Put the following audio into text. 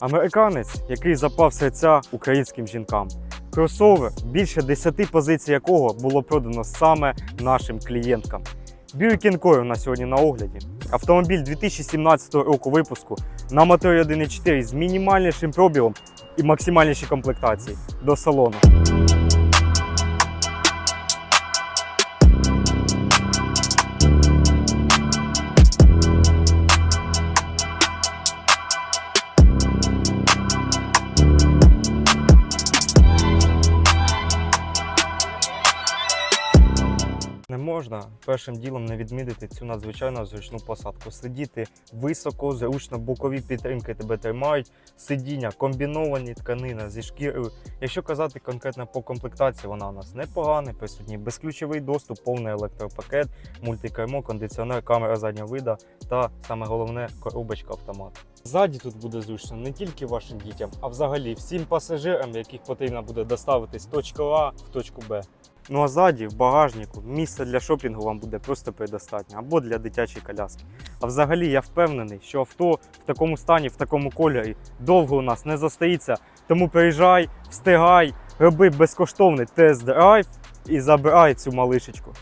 Американець, який запав серця українським жінкам. Кросовер, більше 10 позицій якого було продано саме нашим клієнткам. Buick Encore у сьогодні на огляді. Автомобіль 2017 року випуску на моторі 1.4 з мінімальнішим пробігом і максимальнішій комплектації до салону. Не можна першим ділом не відмітити цю надзвичайно зручну посадку. Сидіти високо, зручно, бокові підтримки тебе тримають. Сидіння, комбіновані тканина зі шкірою. Якщо казати конкретно по комплектації, вона у нас непогана, присутній безключовий доступ, повний електропакет, мультикермо, кондиціонер, камера заднього вида та саме головне коробочка автомат. Ззаді тут буде зручно не тільки вашим дітям, а взагалі всім пасажирам, яких потрібно буде доставити з точки А в точку Б. Ну а ззаді, в багажнику, місце для шопінгу вам буде просто предостатньо або для дитячої коляски. А взагалі я впевнений, що авто в такому стані, в такому кольорі довго у нас не застоїться. Тому приїжджай, встигай, роби безкоштовний тест-драйв і забирай цю малишечку.